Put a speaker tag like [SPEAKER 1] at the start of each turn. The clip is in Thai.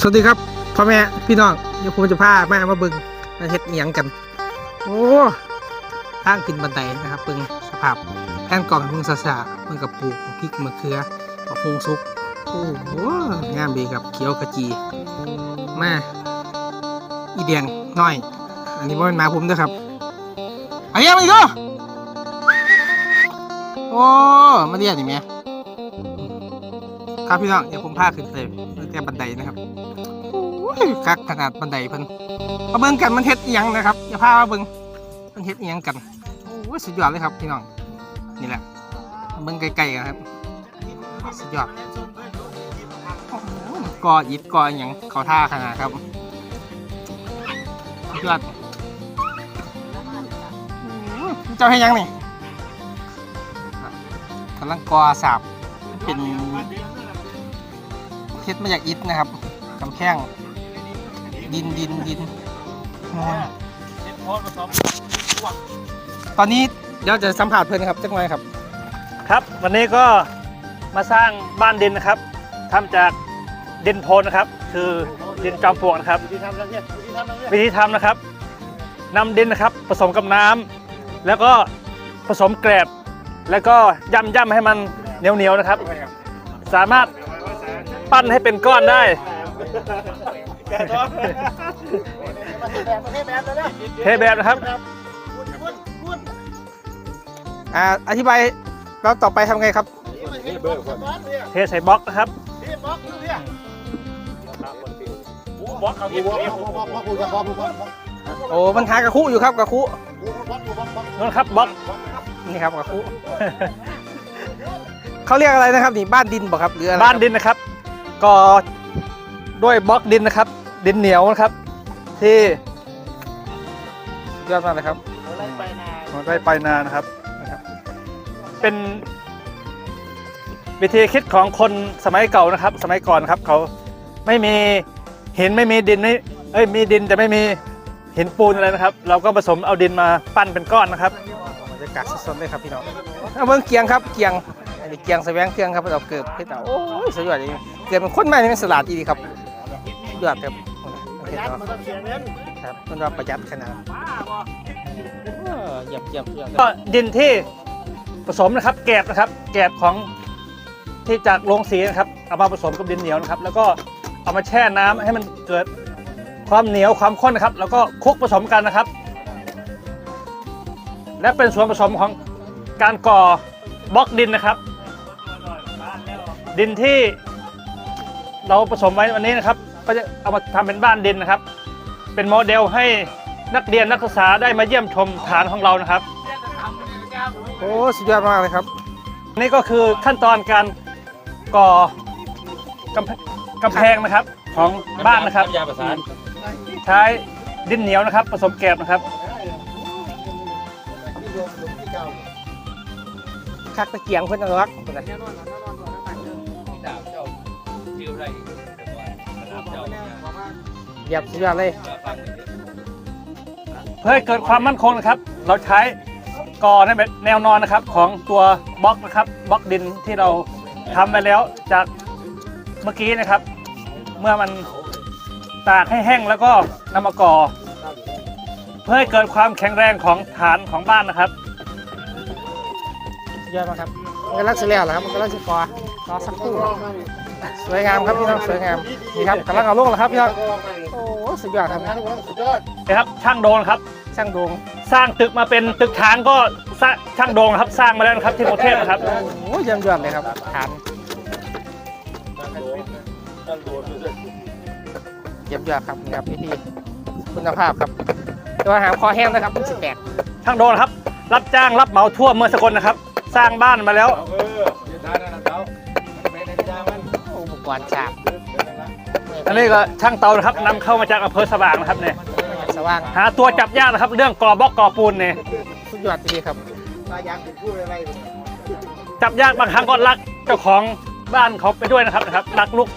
[SPEAKER 1] สวัสดีครับพ่อแม่พี่น้องเดี๋ยวผมจะพาแม่มาเบึงมาเฮ็ดเอียงกัน โอ้ทางขึ้นบันไดนะครับเบึงสภาพแอนกล่องเบึงซาซาๆมันกับปลูกพริกมะเขือมะฮงซุปโอ้โหงามดีครับเขียวขจีมาอีเดียงน้อย อันนี้ว่าเป็นมาผมด้วยครับอันนี้มาอีกก็โอ้มาเรียกนี่แม่ ครับพี่น้องเดี๋ยวผมพาขึ้นไปตั้งแต่บันไดนะครับคักขนาดบันไดเพิ่นมาเบิ่งกันมันเฮ็ดอีหยังนะครับอย่าพามาเบิ่งมันเฮ็ดอีหยังกันโอ้สุดยอดเลยครับพี่น้องนี่แหละมาเบิ่งใกลๆกันครับสุดยอดโอ้โหก่ออิฐก่ออหยังเขาท่าขนาดครับสุดยอดเจ้าให้ยังนี่กำลังก่อสาบเป็น เฮ็ดมาจากอิฐนะครับกำแพงดินดินดินตอนนี้เดี๋ยวจะสัมผัสเพื่อนครับจักหน่อยครับ
[SPEAKER 2] ครับวันนี้ก็มาสร้างบ้านดินนะครับทำจากดินโพนนะครับ คือดินจอมปลวกนะครับวิธีทำนะครับนำดินนะครับ ผสมกับน้ำแล้วก็ผสมแกลบแล้วก็ย่ำย่ำให้มันเหนียวเหนียวๆนะครับ สามารถ ปั้นให้เป็นก้อนได้เทแบบนะครับ
[SPEAKER 1] อ่าอธิบายแล้วต่อไปทำไงครับ
[SPEAKER 2] เทใส่บล็อกนะครับ
[SPEAKER 1] โอ้มันหากระคุอยู่ครับกระคุ
[SPEAKER 2] นั่นครับบล็อก
[SPEAKER 1] นี่ครับกระคุเขาเรียกอะไรนะครับนี่บ้านดินบอกครับหรืออะไร
[SPEAKER 2] บ้านดินนะครับก่อ ด้วยบล็อกดินนะครับ ดินเหนียวนะครับ ที่
[SPEAKER 1] ยอดมากเลยครับ
[SPEAKER 2] มันได้ไปนานนะครับ เป็น วิธีคิดของคนสมัยเก่านะครับ สมัยก่อนครับ เขาไม่มีหินไม่มีดินนี่เอ้ยมีดินแต่ไม่มีหินปูนอะไรนะครับ เราก็ผสมเอาดินมาปั้นเป็นก้อนนะครับ
[SPEAKER 1] บรรยากาศสดๆเลยครับพี่น้องเอาเบิ่งเกียงครับเกียงอั นนี้เกียงแสวงเครื่องครับเราเกิบเฮ็ดเอาโอ้ยสุดยอดจริงเกิดเป็นคนใหม่นี่เป็นสลัดอีดีครับสุดยอดครับเฮ็ดเอาครับมันว่าประหยัดขนาดเออเยี่ยมเยี่ยมเยี่ยม
[SPEAKER 2] ก็ดินที่ผสมนะครับ แกบนะครับ แกบของที่จากโรงสีนะครับเอามาผสมกับดินเหนียวนะครับ แล้วก็เอามาแช่น้ำให้มันเกิดความเหนียวความข้นนะครับ แล้วก็คลุกผสมกันนะครับ และเป็นส่วนผสมของการก่อบล็อกดินนะครับ ดินที่เราผสมไว้วันนี้นะครับ ก็จะเอามาทำเป็นบ้านดินนะครับ เป็นโมเดลให้นักเรียนนักศึกษาได้มาเยี่ยมชมฐานของเรานะครับ
[SPEAKER 1] โอ้สุดยอดมากเลยครับ
[SPEAKER 2] นี่ก็คือขั้นตอนการก่อกำแพกำแพงนะครับของบ้านนะครับ
[SPEAKER 3] ยาประสาน
[SPEAKER 2] ใช้ดินเหนียวนะครับ ผสมแกลบนะครับ
[SPEAKER 1] คักตะเกียงเพื่อนเอารัก
[SPEAKER 3] ไรดาบเจ้า
[SPEAKER 1] เยี่ยมสุดยอดเลย
[SPEAKER 3] ฟัง
[SPEAKER 2] เพื่อให้เกิดความมั่นคงนะครับ เราใช้ก่อในแบบแนวนอนนะครับ ของตัวบล็อกนะครับบล็อกดินที่เราทำไปแล้วจากเมื่อกี้นะครับ เมื่อมันตากให้แห้งแล้วก็นำมาก่อ เพื่อให้เกิดความแข็งแรงของฐานของบ้านนะครับ
[SPEAKER 1] สุดยอดมากครับ มันกำลังเสร็จแล้วเหรอครับ มันกำลังจะกอรอสักครู่ สวยงามครับพี่น้องสวยงามนี่ครับกำลังเอาลงแล้วครับพี่น้องโอ้สุดยอดครับ
[SPEAKER 2] นะครับช่างโดนครับ
[SPEAKER 1] ช่างโดง
[SPEAKER 2] สร้างตึกมาเป็นตึกช้างก็สร้างช่างโดงครับสร้างมาแล้วนะครับที่กรุงเทพนะครับ
[SPEAKER 1] โอ้เยี่ยมยอดเลยครับฐานเยี่ยมยอดครับครับพี่ทีคุณภาพครับตัวหามคอแห้งนะครับมันสิแตก
[SPEAKER 2] ช่างโดนครับ รับจ้างรับเหมาทั่วเมืองสกลนะครับ สร้างบ้านมาแล้ว
[SPEAKER 1] กรณ์ฉาก
[SPEAKER 2] อันนี้ก็ช่างเตานะครับนำเข้ามาจากอำเภอสว่างนะครับเนี่ย
[SPEAKER 1] สว่าง
[SPEAKER 2] หาตัวจับยากนะครับ เรื่องก่อบล็อกก่อปูนเนี่ย
[SPEAKER 1] สุดยอดจริงๆครับ
[SPEAKER 2] จับยากบางครั้งก็ลักเจ้าของบ้านเขาไปด้วยนะครับนะครับลักลูก